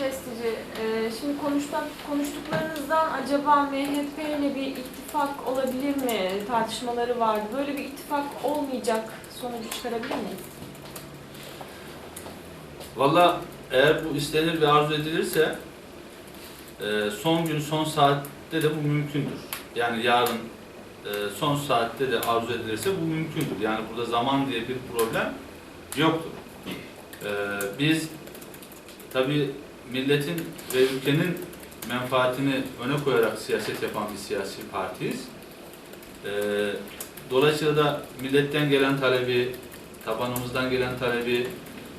Destici, e, şimdi konuştuk, konuştuklarınızdan acaba MHP ile bir ittifak olabilir mi tartışmaları vardı. Böyle bir ittifak olmayacak sonucu çıkarabilir miyiz? Valla eğer bu istenir ve arzu edilirse e, son gün son saatte de bu mümkündür. Yani yarın e, son saatte de arzu edilirse bu mümkündür. Yani burada zaman diye bir problem yoktur. E, biz tabi milletin ve ülkenin menfaatini öne koyarak siyaset yapan bir siyasi partiyiz. E, dolayısıyla da milletten gelen talebi, tabanımızdan gelen talebi,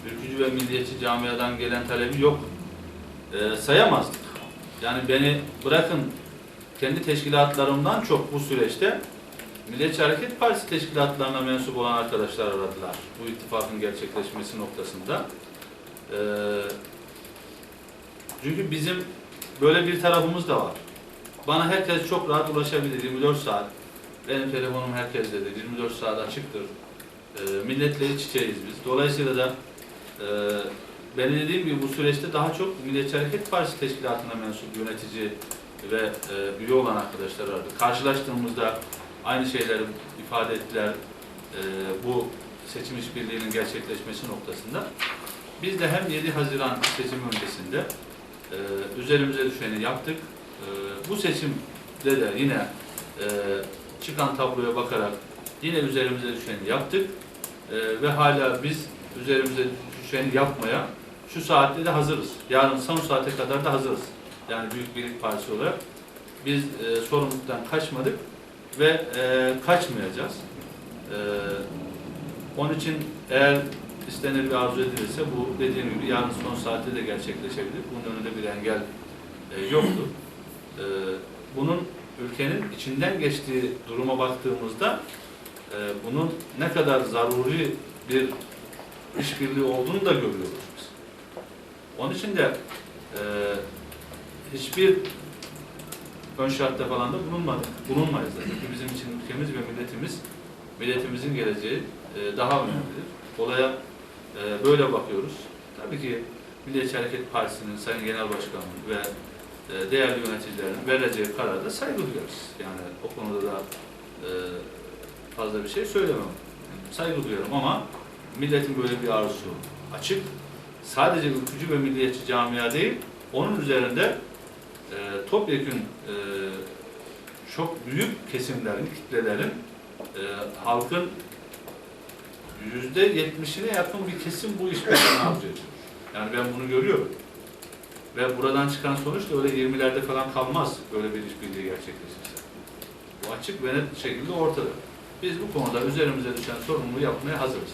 ülkücü ve milliyetçi camiadan gelen talebi yok. E, sayamazdık. Yani beni bırakın kendi teşkilatlarımdan çok bu süreçte Milliyetçi Hareket Partisi teşkilatlarına mensup olan arkadaşlar aradılar. Bu ittifakın gerçekleşmesi noktasında. E, çünkü bizim böyle bir tarafımız da var. Bana herkes çok rahat ulaşabilir 24 saat. Benim telefonum herkestedir. 24 saat açıktır. E, milletle iç içeyiz biz. Dolayısıyla da ee, ben dediğim gibi bu süreçte daha çok Milliyetçi Hareket Partisi teşkilatına mensup yönetici ve e, üye olan arkadaşlar vardı. Karşılaştığımızda aynı şeyleri ifade ettiler e, bu seçim işbirliğinin gerçekleşmesi noktasında. Biz de hem 7 Haziran seçim öncesinde e, üzerimize düşeni yaptık. E, bu seçimde de yine e, çıkan tabloya bakarak yine üzerimize düşeni yaptık. E, ve hala biz üzerimize düşeni yapmaya şu saatte de hazırız. Yarın son saate kadar da hazırız. Yani Büyük Birlik Partisi olarak biz e, sorumluluktan kaçmadık ve e, kaçmayacağız. E, onun için eğer istenir ve arzu edilirse bu dediğim gibi yarın son saatte de gerçekleşebilir. Bunun önünde bir engel e, yoktur. E, bunun ülkenin içinden geçtiği duruma baktığımızda e, bunun ne kadar zaruri bir işbirliği olduğunu da görüyoruz biz. Onun için de e, hiçbir ön şartta falan da bulunmadık. Bulunmayız da. Çünkü bizim için ülkemiz ve milletimiz, milletimizin geleceği e, daha önemlidir. Olaya e, böyle bakıyoruz. Tabii ki Milliyetçi Hareket Partisi'nin Sayın Genel Başkanı ve e, değerli yöneticilerin vereceği kararda saygı duyarız. Yani o konuda da e, fazla bir şey söylemem. Saygı duyuyorum ama milletin böyle bir arzusu açık. Sadece ülkücü ve milliyetçi camia değil, onun üzerinde e, topyekün e, çok büyük kesimlerin, kitlelerin, e, halkın yüzde yetmişine yakın bir kesim bu işbirliğini arzu ediyor. Yani ben bunu görüyorum. Ve buradan çıkan sonuç da öyle 20'lerde falan kalmaz böyle bir işbirliği gerçekleşirse. Bu açık ve net şekilde ortada. Biz bu konuda üzerimize düşen sorumluluğu yapmaya hazırız.